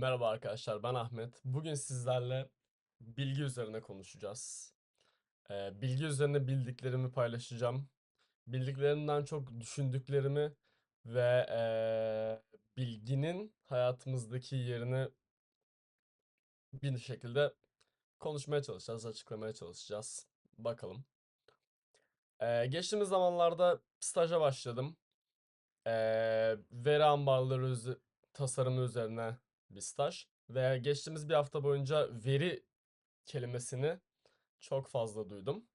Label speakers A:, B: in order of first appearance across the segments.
A: Merhaba arkadaşlar, ben Ahmet. Bugün sizlerle bilgi üzerine konuşacağız. Ee, bilgi üzerine bildiklerimi paylaşacağım. Bildiklerimden çok düşündüklerimi ve eee, bilginin hayatımızdaki yerini bir şekilde konuşmaya çalışacağız, açıklamaya çalışacağız. Bakalım. Ee, geçtiğimiz zamanlarda staja başladım. Ee, veri ambarları tasarımı üzerine bir staj. Ve geçtiğimiz bir hafta boyunca veri kelimesini çok fazla duydum.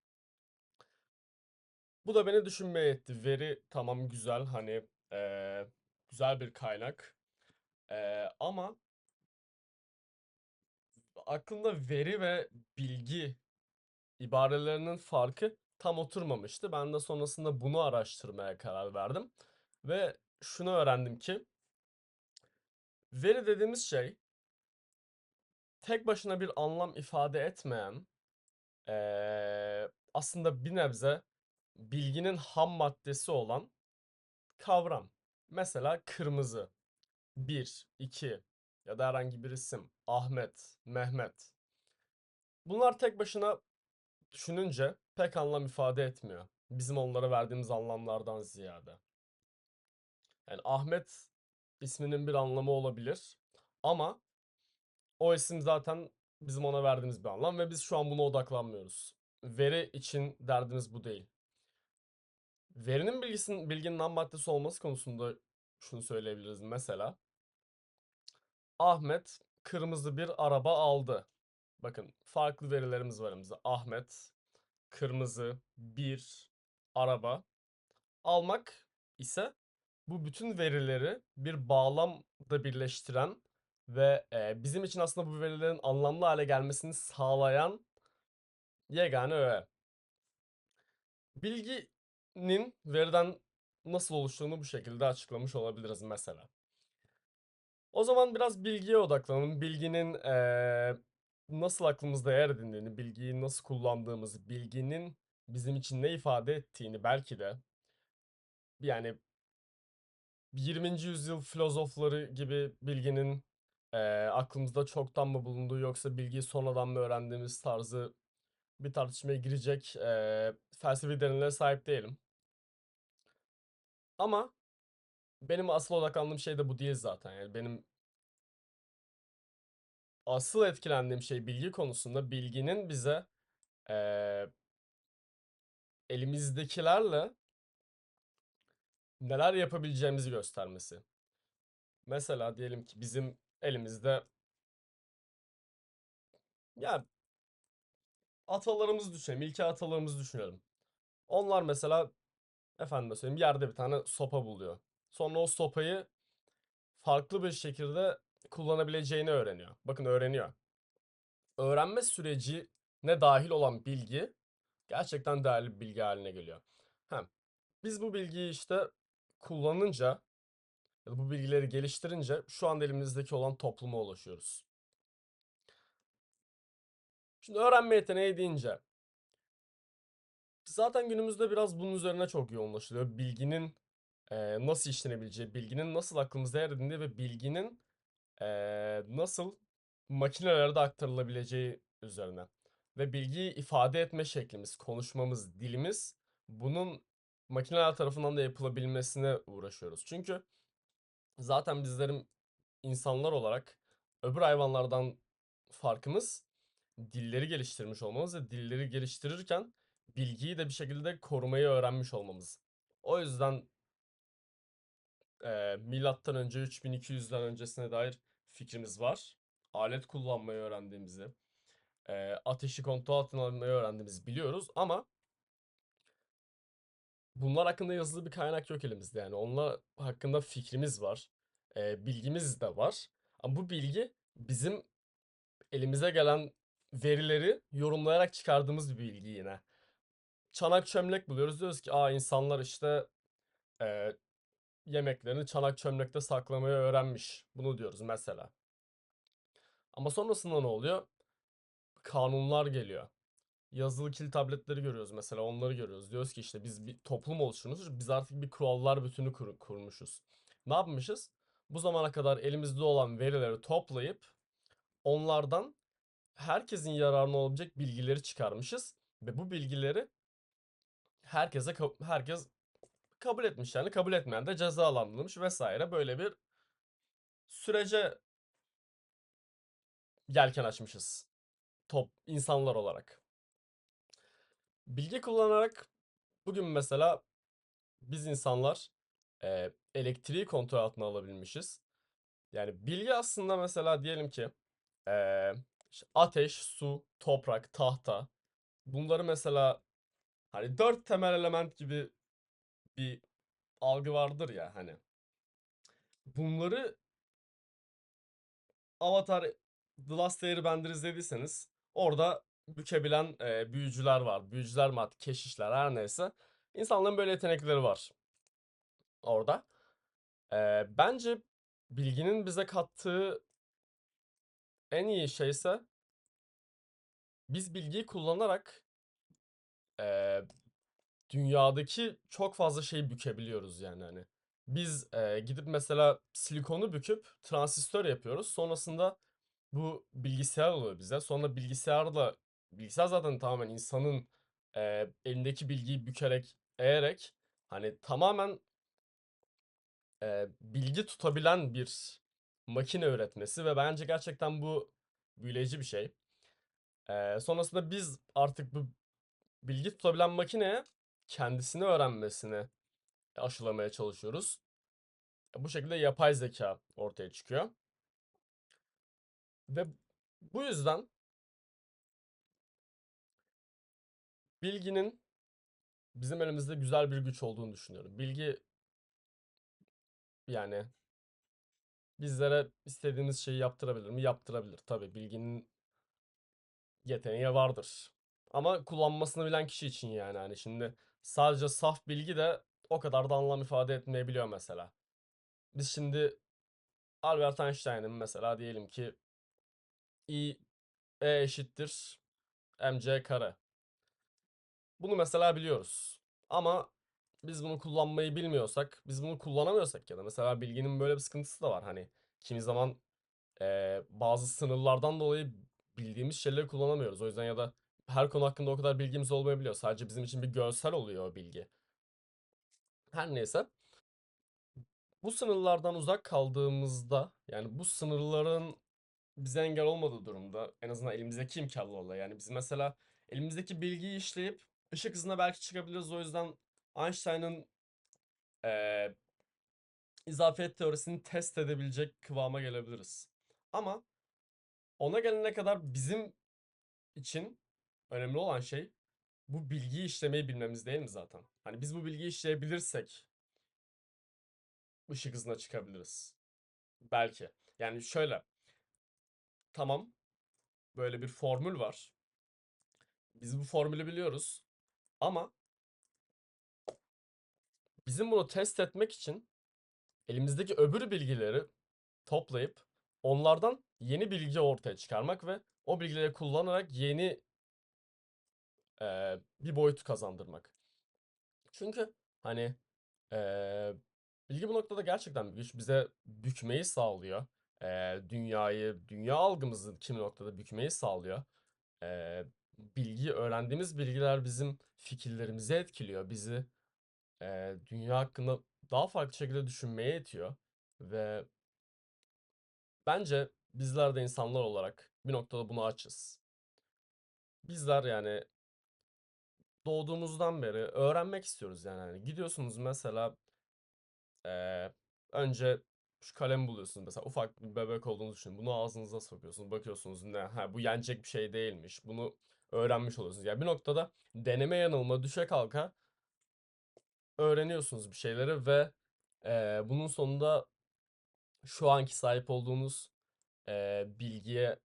A: Bu da beni düşünmeye etti. Veri tamam güzel hani eee, güzel bir kaynak. Eee, ama aklımda veri ve bilgi ibarelerinin farkı tam oturmamıştı. Ben de sonrasında bunu araştırmaya karar verdim. Ve şunu öğrendim ki veri dediğimiz şey tek başına bir anlam ifade etmeyen eee, aslında bir nebze bilginin ham maddesi olan kavram. Mesela kırmızı, bir, iki ya da herhangi bir isim, Ahmet, Mehmet. Bunlar tek başına düşününce pek anlam ifade etmiyor. Bizim onlara verdiğimiz anlamlardan ziyade. Yani Ahmet isminin bir anlamı olabilir ama o isim zaten bizim ona verdiğimiz bir anlam ve biz şu an buna odaklanmıyoruz. Veri için derdimiz bu değil. Verinin bilgisinin, bilginin ham maddesi olması konusunda şunu söyleyebiliriz. Mesela Ahmet kırmızı bir araba aldı. Bakın farklı verilerimiz var elimizde. Ahmet, kırmızı, bir, araba. Almak ise bu bütün verileri bir bağlamda birleştiren ve e, bizim için aslında bu verilerin anlamlı hale gelmesini sağlayan yegane öğe. Bilginin veriden nasıl oluştuğunu bu şekilde açıklamış olabiliriz mesela. O zaman biraz bilgiye odaklanalım. Bilginin eee, nasıl aklımızda yer edindiğini, bilgiyi nasıl kullandığımızı, bilginin bizim için ne ifade ettiğini belki de yani 20. yüzyıl filozofları gibi bilginin eee, aklımızda çoktan mı bulunduğu yoksa bilgiyi sonradan mı öğrendiğimiz tarzı bir tartışmaya girecek eee felsefi derinliğe sahip değilim. Ama benim asıl odaklandığım şey de bu değil zaten. Yani benim asıl etkilendiğim şey bilgi konusunda bilginin bize eee, elimizdekilerle neler yapabileceğimizi göstermesi. Mesela diyelim ki bizim elimizde ya atalarımızı düşünelim, ilkel atalarımızı düşünelim. Onlar mesela efendime söyleyeyim yerde bir tane sopa buluyor. Sonra o sopayı farklı bir şekilde kullanabileceğini öğreniyor. Bakın öğreniyor. Öğrenme sürecine dahil olan bilgi gerçekten değerli bir bilgi haline geliyor. Hem biz bu bilgiyi işte kullanınca ya da bu bilgileri geliştirince şu anda elimizdeki olan topluma ulaşıyoruz. Şimdi öğrenme yeteneği deyince zaten günümüzde biraz bunun üzerine çok yoğunlaşılıyor. Bilginin eee, nasıl işlenebileceği, bilginin nasıl aklımızda yer edindiği ve bilginin eee, nasıl makinelere de aktarılabileceği üzerine. Ve bilgiyi ifade etme şeklimiz, konuşmamız, dilimiz bunun makineler tarafından da yapılabilmesine uğraşıyoruz. Çünkü zaten bizlerin insanlar olarak öbür hayvanlardan farkımız dilleri geliştirmiş olmamız ve dilleri geliştirirken bilgiyi de bir şekilde korumayı öğrenmiş olmamız. O yüzden eee milattan önce 3200'den öncesine dair fikrimiz var. Alet kullanmayı öğrendiğimizi, eee, ateşi kontrol altına almayı öğrendiğimizi biliyoruz ama bunlar hakkında yazılı bir kaynak yok elimizde yani. Onlar hakkında fikrimiz var, eee, bilgimiz de var. Ama bu bilgi bizim elimize gelen verileri yorumlayarak çıkardığımız bir bilgi yine. Çanak çömlek buluyoruz diyoruz ki aa insanlar işte eee, yemeklerini çanak çömlekte saklamayı öğrenmiş. Bunu diyoruz mesela. Ama sonrasında ne oluyor? Kanunlar geliyor. Yazılı kil tabletleri görüyoruz mesela onları görüyoruz. Diyoruz ki işte biz bir toplum oluşturmuşuz. Biz artık bir kurallar bütünü kur- kurmuşuz. Ne yapmışız? bu zamana kadar elimizde olan verileri toplayıp onlardan herkesin yararına olabilecek bilgileri çıkarmışız ve bu bilgileri herkese herkes kabul etmiş yani kabul etmeyen de cezalandırılmış vesaire böyle bir sürece yelken açmışız top insanlar olarak. Bilgi kullanarak bugün mesela biz insanlar e, elektriği kontrol altına alabilmişiz. Yani bilgi aslında mesela diyelim ki e, ateş, su, toprak, tahta bunları mesela hani dört temel element gibi bir algı vardır ya hani. Bunları Avatar The Last Airbender izlediyseniz orada bükebilen e, büyücüler var. Büyücüler mi artık keşişler her neyse. İnsanların böyle yetenekleri var orada. E, bence bilginin bize kattığı en iyi şeyse biz bilgiyi kullanarak e, dünyadaki çok fazla şeyi bükebiliyoruz yani hani. Biz e, gidip mesela silikonu büküp transistör yapıyoruz. Sonrasında bu bilgisayar oluyor bize. Sonra bilgisayarla bilgisayar zaten tamamen insanın e, elindeki bilgiyi bükerek, eğerek hani tamamen e, bilgi tutabilen bir makine üretmesi ve bence gerçekten bu büyüleyici bir şey. E, sonrasında biz artık bu bilgi tutabilen makineye kendisini öğrenmesini aşılamaya çalışıyoruz. Bu şekilde yapay zeka ortaya çıkıyor. Ve bu yüzden bilginin bizim elimizde güzel bir güç olduğunu düşünüyorum. Bilgi yani bizlere istediğimiz şeyi yaptırabilir mi? Yaptırabilir. Tabii bilginin yeteneği vardır. Ama kullanmasını bilen kişi için yani hani şimdi sadece saf bilgi de o kadar da anlam ifade etmeyebiliyor mesela. Biz şimdi Albert Einstein'ın mesela diyelim ki I E eşittir mc kare. Bunu mesela biliyoruz. Ama biz bunu kullanmayı bilmiyorsak, biz bunu kullanamıyorsak ya da mesela bilginin böyle bir sıkıntısı da var. Hani kimi zaman eee, bazı sınırlardan dolayı bildiğimiz şeyleri kullanamıyoruz. O yüzden ya da her konu hakkında o kadar bilgimiz olmayabiliyor. Sadece bizim için bir görsel oluyor o bilgi. Her neyse. Bu sınırlardan uzak kaldığımızda yani bu sınırların bize engel olmadığı durumda en azından elimizdeki imkanlarla yani biz mesela elimizdeki bilgiyi işleyip ışık hızına belki çıkabiliriz. O yüzden Einstein'ın eee izafiyet teorisini test edebilecek kıvama gelebiliriz. Ama ona gelene kadar bizim için önemli olan şey bu bilgiyi işlemeyi bilmemiz değil mi zaten? Hani biz bu bilgiyi işleyebilirsek ışık hızına çıkabiliriz. Belki. Yani şöyle. Tamam. Böyle bir formül var. Biz bu formülü biliyoruz. Ama bizim bunu test etmek için elimizdeki öbür bilgileri toplayıp onlardan yeni bilgi ortaya çıkarmak ve o bilgileri kullanarak yeni eee, bir boyut kazandırmak. Çünkü hani eee, bilgi bu noktada gerçekten güç. Bize bükmeyi sağlıyor. Eee, dünyayı, dünya algımızı kimi noktada bükmeyi sağlıyor. Eee, bilgi, öğrendiğimiz bilgiler bizim fikirlerimizi etkiliyor. Bizi eee, dünya hakkında daha farklı şekilde düşünmeye itiyor. Ve bence bizler de insanlar olarak bir noktada buna açız. Bizler yani doğduğumuzdan beri öğrenmek istiyoruz yani. Hani gidiyorsunuz mesela eee, önce şu kalemi buluyorsunuz mesela ufak bir bebek olduğunu düşünün. Bunu ağzınıza sokuyorsunuz. Bakıyorsunuz ne ha bu yenecek bir şey değilmiş. Bunu öğrenmiş oluyorsunuz. Yani bir noktada deneme yanılma düşe kalka öğreniyorsunuz bir şeyleri ve eee, bunun sonunda şu anki sahip olduğunuz eee, bilgiye,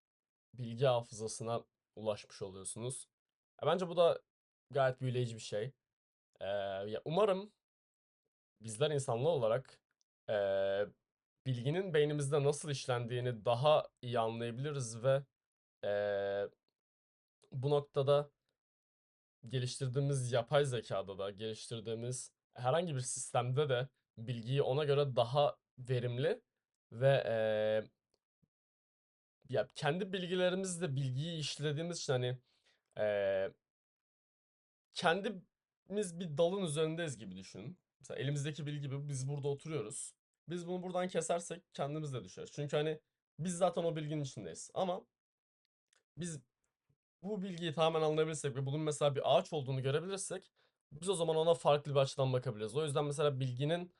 A: bilgi hafızasına ulaşmış oluyorsunuz. Ya bence bu da gayet büyüleyici bir şey. Eee, ya umarım bizler insanlı olarak eee, bilginin beynimizde nasıl işlendiğini daha iyi anlayabiliriz ve eee, bu noktada geliştirdiğimiz yapay zekada da geliştirdiğimiz herhangi bir sistemde de bilgiyi ona göre daha verimli ve eee, ya kendi bilgilerimizle bilgiyi işlediğimiz için hani eee, kendimiz bir dalın üzerindeyiz gibi düşünün. Mesela elimizdeki bilgi bu. Biz burada oturuyoruz. Biz bunu buradan kesersek kendimiz de düşeriz. Çünkü hani biz zaten o bilginin içindeyiz. Ama biz bu bilgiyi tamamen anlayabilirsek ve bunun mesela bir ağaç olduğunu görebilirsek biz o zaman ona farklı bir açıdan bakabiliriz. O yüzden mesela bilginin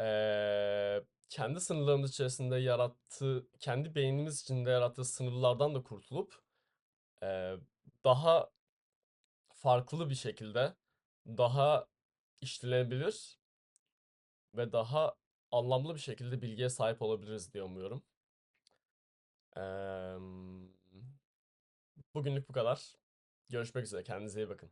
A: eee, kendi sınırlarımız içerisinde yarattığı, kendi beynimiz içinde yarattığı sınırlardan da kurtulup eee, daha farklı bir şekilde, daha işlenebilir ve daha anlamlı bir şekilde bilgiye sahip olabiliriz diye umuyorum. Eee, bugünlük bu kadar. Görüşmek üzere. Kendinize iyi bakın.